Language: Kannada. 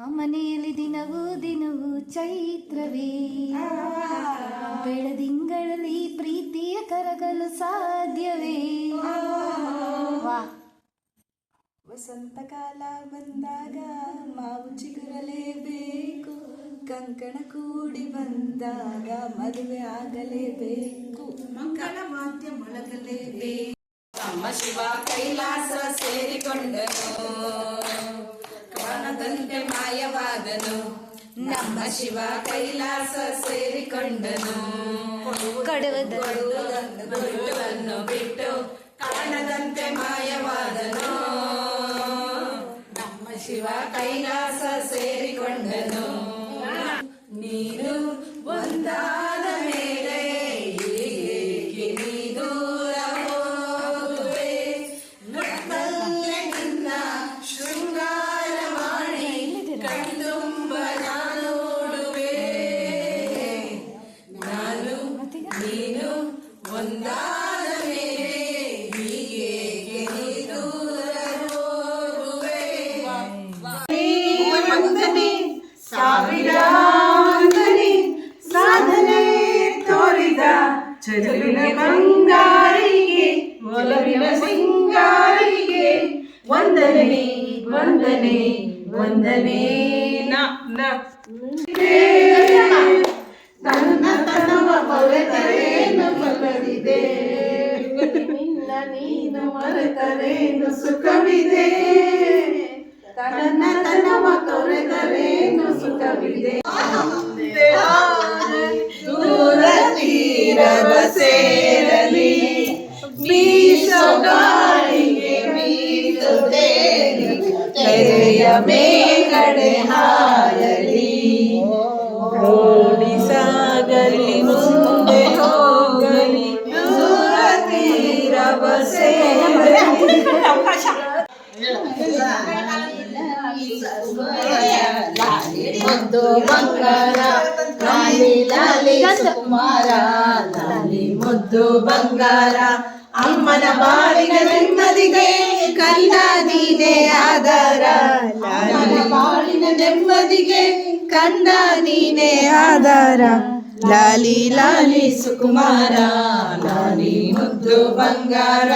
ಆ ಮನೆಯಲ್ಲಿ ದಿನವೂ ದಿನವೂ ಚೈತ್ರವೇ. ಬೆಳದಿಂಗಳಲ್ಲಿ ಪ್ರೀತಿಯ ಕರಗಲು ಸಾಧ್ಯವೇ. ವಸಂತ ವಸಂತಕಾಲ ಬಂದಾಗ ಮಾವು ಚಿಗುರಲೇಬೇಕು. ಕಂಕಣ ಕೂಡಿ ಬಂದಾಗ ಮದುವೆ ಆಗಲೇಬೇಕು. ಮಂಗಳ ವಾದ್ಯ ಮೊಳಗಲೇಬೇಕು ನಮ್ಮ ಶಿವ ಕೈಲಾಸ ಸೇರಿಕೊಂಡನು. ಕಾಣದಂತೆ ಮಾಯವಾದನು ನಮ್ಮ ಶಿವ ಕೈಲಾಸ ಸೇರಿಕೊಂಡನು. ಕಡುವದ ಕೊಡುವುದನ್ನು ಬಿಟ್ಟು ಕಾಣದಂತೆ ಮಾಯವಾದನು ನೀನು ಒಂದಾದ ಮೇಲೆ ಹೀಗೆ ನೀ ವಂದನೆ ಸಾವಿರ ವಂದನೆ ಸಾಧನೆ ತೋರಿದ ಚದುರಿನ ಬಂಗಾರಿಗೆ, ಒಲವಿನ ಸಿಂಗಾರಿಗೆ. ವಂದನೆ ವಂದನೆ ವಂದನೆ ನ. ಮರೆತರೇನು ಸುಖವಿದೆ ತನ್ನ ತನವ ತೊರೆದರೇನು ಸುಖವಿದೆ ದೂರ ತೀರದ ಸೇರಲಿ ಬೀಸೋ ಗಾಳಿಗೆ ಬೀಸುತ್ತೇನೆ ತೆರೆಯ ಮೇಗಡೆ ಮುದ್ದು ಬಂಗಾರ, ಲಾಲಿ ಲಾಲಿ ಸುಕುಮಾರ, ಲಾಲಿ ಮುದ್ದು ಬಂಗಾರ. ಅಮ್ಮನ ಬಾಳಿನ ನೆಮ್ಮದಿಗೆ ಕಂದಾದೀನೆ ಆಧಾರ. ಅಮ್ಮನ ಬಾಳಿನ ನೆಮ್ಮದಿಗೆ ಕಂದಾದೀನೆ ಆಧಾರ. ಲಾಲಿ ಲಾಲಿ ಸುಕುಮಾರ, ಲಾಲಿ ಮುದ್ದು ಬಂಗಾರ.